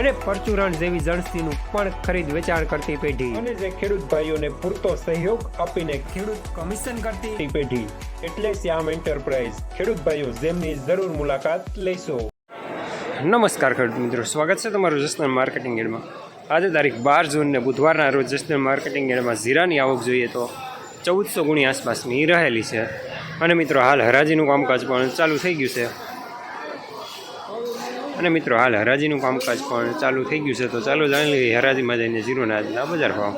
અને પરચુરણ જેવી જણસીનું પણ ખરીદ વેચાણ કરતી પેઢી. અને જે ખેડૂત ભાઈઓને પૂરતો સહયોગ આપીને ખેડૂત કમિશન કરતી પેઢી. એટલે શ્યામ એન્ટરપ્રાઇઝ. ખેડૂત ભાઈઓ જેમની જરૂર મુલાકાત લેશો. નમસ્કાર ખેડૂત મિત્રો. સ્વાગત છે તમારું જસદણ માર્કેટિંગ યાર્ડમાં આજે તારીખ બાર જૂનને બુધવારના રોજ જસદણ માર્કેટિંગ યાર્ડમાં જીરાની આવક જોઈએ તો ચૌદસો ગુણી આસપાસની રહેલી છે. અને મિત્રો હાલ હરાજીનું કામકાજ પણ ચાલુ થઈ ગયું છે. અને મિત્રો હાલ હરાજીનું કામકાજ પણ ચાલુ થઈ ગયું છે તો ચાલો જાણી લઈએ હરાજીમાં જઈને જીરોના આજના બજાર ભાવ.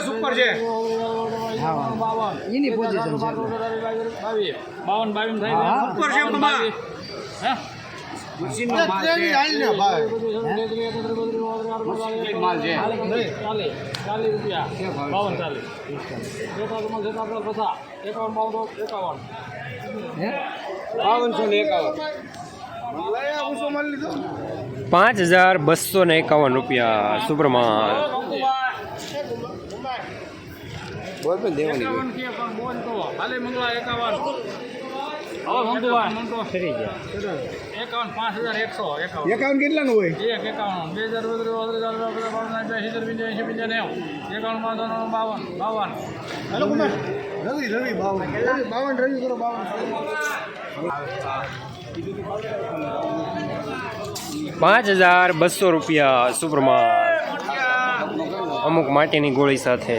સુપર છે. એની પોઝિશન છે. બાવન બાવન બાવન ચાલીસ. એકાવન એકાવન પચાસ એકાવન બાવન એકાવન. હે? બાવનસો ને એકાવન. ઓછો માલ લીધો પાંચ હજાર બસો ને એકાવન રૂપિયા સુપ્રમાન બોલ પણ દેવાની એકાવન કે પણ બોલ તો. હાલે મંગળા એકાવન. હવે મંગળા એકાવન પાંચ હજાર એકસો એકાવન. કેટલાનું હોય? એક એકાવન. બે હજાર સિત્તેર બીજા એંશી પંચાવન નેવું એકાવન બાવન બાવન હેલો કુમાર. રવિ રવિ બાવન. રવિ બાવન રવિ કરો બાવન. પાંચ હજાર બસો રૂપિયા સુપ્રમાન અમુક માટીની ગોળી સાથે.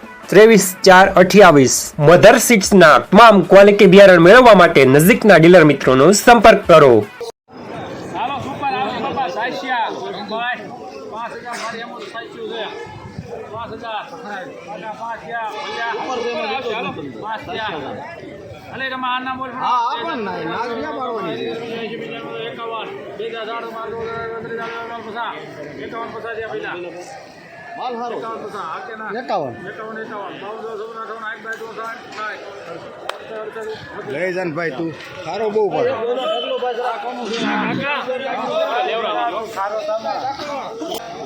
ત્રેવીસ ચાર અઠ્યાવીસ. મધર સીડ્સના તમામ ક્વોલિટી બિયારણ મેળવવા માટે નજીકના ડીલર મિત્રોનો સંપર્ક કરો. અલે તમે આ બોલ. હા ના પાડવાની છે? પહેલા માલ સારો એકાવન પચાસ આ કે ના. એકાવન. એકાવન એકાવન. બાવન દસ ઓગણ અઠાવન આઠ બાય દો સાઠ સાઠ લઈ જાન ભાઈ તું. સારો બહુ પડે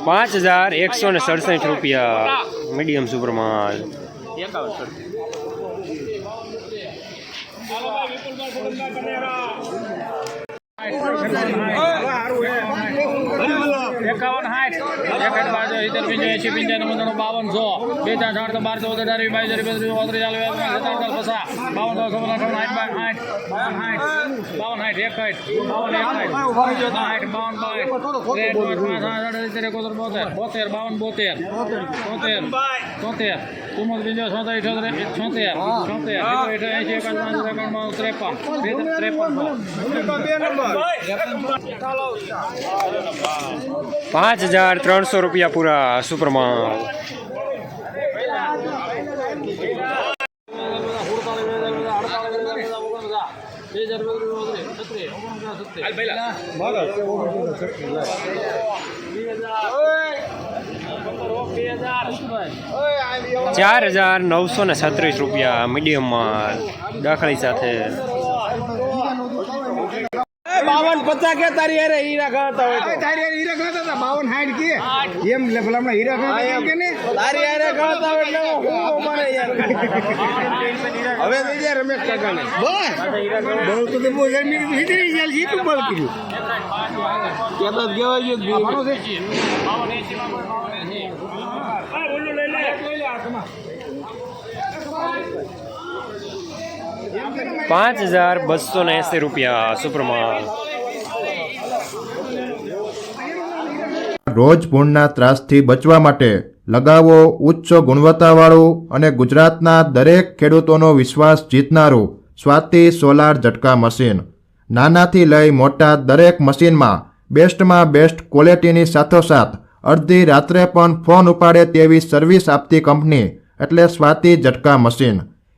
પાંચ હજાર એકસો ને સડસઠ રૂપિયા મીડિયમ સુપ્રમાન એકાવન સાઠ એકાવન બાજો સિત્તેર પંચો એંશી પંચાવન નવ્વાણું બાવન સો બે ચાર સાઠ તો બારસો ઓગણ અઢાર બાવીસ ત્રીસ બત્રીસ ચોત્રીસ ચાલીસ સત્તાવન પચાસ બાવન દસ ઓગણ અઠાવન આઠ બાર આઠ બાવન સાઠ બાવન સાઠ એક સાઠ બાવન એક સાઠ સાઠ બાવન બાવીસ ત્રેસઠ પાંચ સાત આઠ સિત્તેર એકોતેર બોતેર બોતેર બાવન બોતેર તોતેર તોતેર ચુમ્મોતેર પંચો છોતેર ઇઠોતેર છોતેર છોતેર એંશી એકાવન પાંચ એકાવન બાવન ત્રેપન ત્રેપન પાંચ હજાર ત્રણસો રૂપિયા પૂરા સુપરમાં ચાર હજાર નવસો ને છત્રીસ રૂપિયા મીડિયમ માલ દાખલી સાથે બાવન પચાસ કે તારી અરે હીરા ખાતા હોય તારી અરે હીરા ખાતા હતા બાવન હાઈટ કે. એમ લે ભલા હીરા એમ. કે ને તારી અરે ખાતા હોય એટલે હું અમારે યાર. હવે થઈ જાય રમેશ કાકા ને બસ. બહુ તો તો બહુ જમીન હીરી જાય છે? તું બળ કર્યું કહેતા કહેવાય છે પાંચ હજાર બસો ને એસી રૂપિયા સુપ્રમાન રોજ ભૂણના ત્રાસથી બચવા માટે લગાવો ઉચ્ચ ગુણવત્તાવાળું અને ગુજરાતના દરેક ખેડૂતોનો વિશ્વાસ જીતનારું સ્વાતિ સોલાર ઝટકા મશીન. નાનાથી લઈ મોટા દરેક મશીનમાં બેસ્ટમાં બેસ્ટ ક્વોલિટીની સાથોસાથ અડધી રાત્રે પણ ફોન ઉપાડે તેવી સર્વિસ આપતી કંપની એટલે સ્વાતિ ઝટકા મશીન.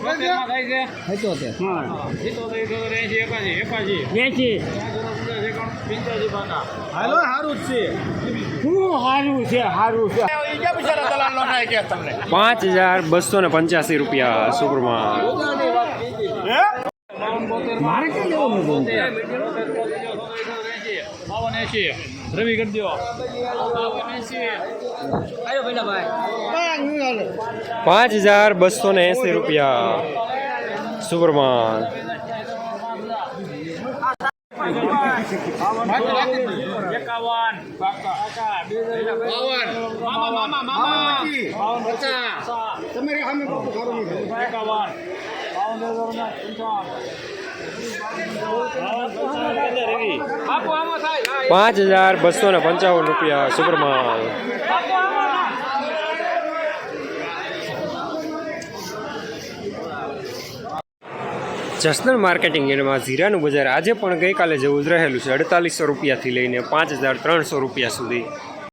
હાલો થાય છે. પાકા. હાલો હારું જ છે. પાંચ હજાર બસો ને પંચ્યાસી રૂપિયા સુપરમાં. મારે કેમ લેવું બાવન, એંશી. રવિ કરી દો બાવન, એંશી. પાંચ હજાર બસો ને એંસી રૂપિયા સુપરમાં એકાવન કાકા, બે હજાર. મામા, મામા, મામા. બાવન, પચાસ. તમારી સામે બાપુ ખરું નહીં થાય. એકાવન. બાવન, બે હજાર પાંચ હજાર બસો ને પંચાવન રૂપિયા સુપરમાલ. જસનલ માર્કેટિંગ યાર્ડમાં જીરાનું બજાર આજે પણ ગઈકાલે જેવું જ રહેલું છે. અડતાલીસો રૂપિયાથી લઈને પાંચ હજાર ત્રણસો રૂપિયા સુધી.